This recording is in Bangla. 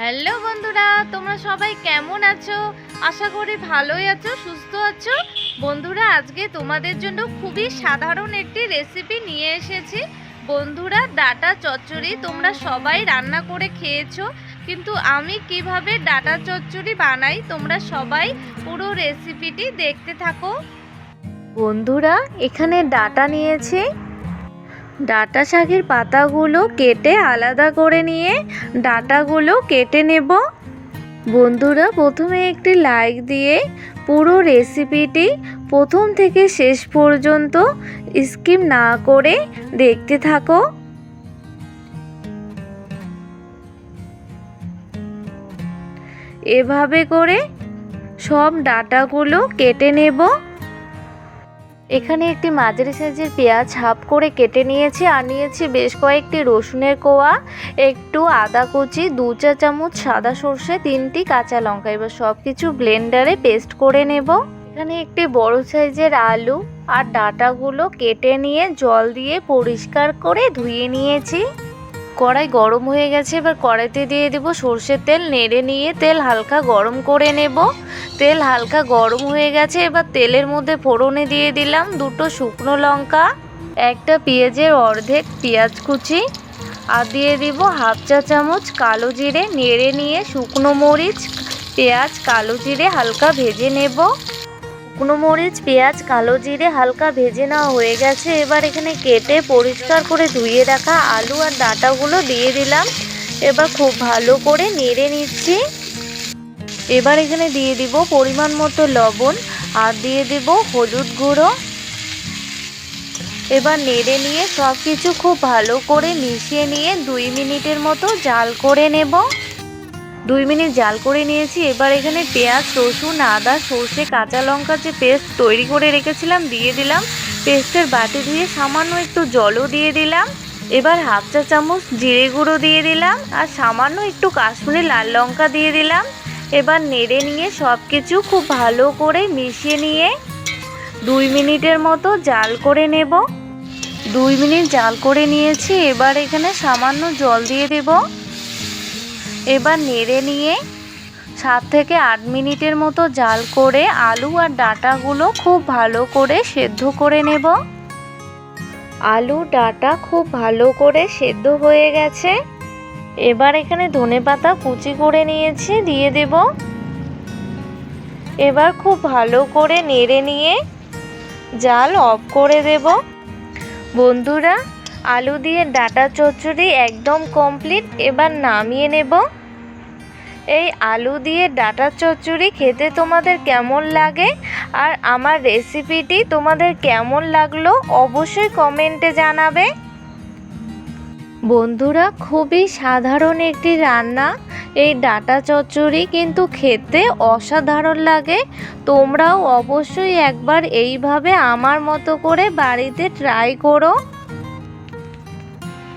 হ্যালো বন্ধুরা, তোমরা সবাই কেমন আছো? আশা করি ভালোই আছো, সুস্থ আছো। বন্ধুরা, আজকে তোমাদের জন্য খুবই সাধারণ একটি রেসিপি নিয়ে এসেছি। বন্ধুরা, ডাটা চচ্চড়ি তোমরা সবাই রান্না করে খেয়েছো, কিন্তু আমি কীভাবে ডাটা চচ্চড়ি বানাই তোমরা সবাই পুরো রেসিপিটি দেখতে থাকো। বন্ধুরা, এখানে ডাটা নিয়েছি। ডাটা শাকের পাতাগুলো কেটে আলাদা করে নিয়ে ডাটাগুলো কেটে নেব। বন্ধুরা, প্রথমে একটি লাইক দিয়ে পুরো রেসিপিটি প্রথম থেকে শেষ পর্যন্ত স্কিপ না করে দেখতে থাকো। এভাবে করে সব ডাটাগুলো কেটে নেব। এখানে একটি মাঝারি সাইজের পেঁয়াজ হাফ করে কেটে নিয়েছি, আর নিয়েছি বেশ কয়েকটি রসুনের কোয়া, একটু আদা কুচি, দু চা চামচ সাদা সর্ষে, তিনটি কাঁচা লঙ্কা। এবার সব কিছু ব্লেন্ডারে পেস্ট করে নেব। এখানে একটি বড় সাইজের আলু আর ডাটাগুলো কেটে নিয়ে জল দিয়ে পরিষ্কার করে ধুয়ে নিয়েছি। কড়াই গরম হয়ে গেছে, এবার কড়াইতে দিয়ে দেবো সর্ষের তেল, নেড়ে নিয়ে তেল হালকা গরম করে নেব। তেল হালকা গরম হয়ে গেছে, এবার তেলের মধ্যে ফোড়নে দিয়ে দিলাম দুটো শুকনো লঙ্কা, একটা পেঁয়াজের অর্ধেক পেঁয়াজ কুচি, আর দিয়ে দিব হাফ চা চামচ কালো জিরে, নেড়ে নিয়ে শুকনো মরিচ, পেঁয়াজ কালো জিরে হালকা ভেজে নেব। শুকনো মরিচ, পেঁয়াজ, কালো জিরে হালকা ভেজে নেওয়া হয়ে গেছে। এবার এখানে কেটে পরিষ্কার করে ধুয়ে রাখা আলু আর ডাঁটাগুলো দিয়ে দিলাম। এবার খুব ভালো করে নেড়ে নিচ্ছি। এবার এখানে দিয়ে দিব পরিমাণ মতো লবণ আর দিয়ে দিব হলুদ গুঁড়ো। এবার নেড়ে নিয়ে সব কিছু খুব ভালো করে মিশিয়ে নিয়ে দুই মিনিটের মতো জাল করে নেব। দুই মিনিট জাল করে নিয়েছি। এবার এখানে পেঁয়াজ, রসুন, আদা, সর্ষে, কাঁচা লঙ্কা যে পেস্ট তৈরি করে রেখেছিলাম দিয়ে দিলাম। পেস্টের বাটি ধুয়ে সামান্য একটু জলও দিয়ে দিলাম। এবার হাফ চা চামচ জিরে গুঁড়ো দিয়ে দিলাম আর সামান্য একটু কাশ্মীরি লাল লঙ্কা দিয়ে দিলাম। এবার নেড়ে নিয়ে সব কিছু খুব ভালো করে মিশিয়ে নিয়ে দুই মিনিটের মতো জাল করে নেব। দুই মিনিট জাল করে নিয়েছি। এবার এখানে সামান্য জল দিয়ে দেব। এবার নেড়ে নিয়ে সাত থেকে আট মিনিটের মতো জাল করে আলু আর ডাঁটাগুলো খুব ভালো করে সেদ্ধ করে নেব। আলু, ডাটা খুব ভালো করে সেদ্ধ হয়ে গেছে। এবার এখানে ধনে পাতা কুচি করে নিয়েছি, দিয়ে দেব। এবার খুব ভালো করে নেড়ে নিয়ে জাল অফ করে দেব। বন্ধুরা আলু দিয়ে ডাটা চচ্চড়ি একদম কমপ্লিট এবার নামিয়ে নেব। এই আলু দিয়ে ডাটা চচ্চড়ি খেতে তোমাদের কেমন লাগে? আর আমার রেসিপিটি তোমাদের কেমন লাগল অবশ্যই কমেন্টে জানাবে। বন্ধুরা, খুবই সাধারণ একটি রান্না। এই ডাটা চচ্চড়ি কিন্তু খেতে অসাধারণ লাগে। তোমরাও অবশ্যই একবার এইভাবে আমার মতো করে বাড়িতে ট্রাই করো।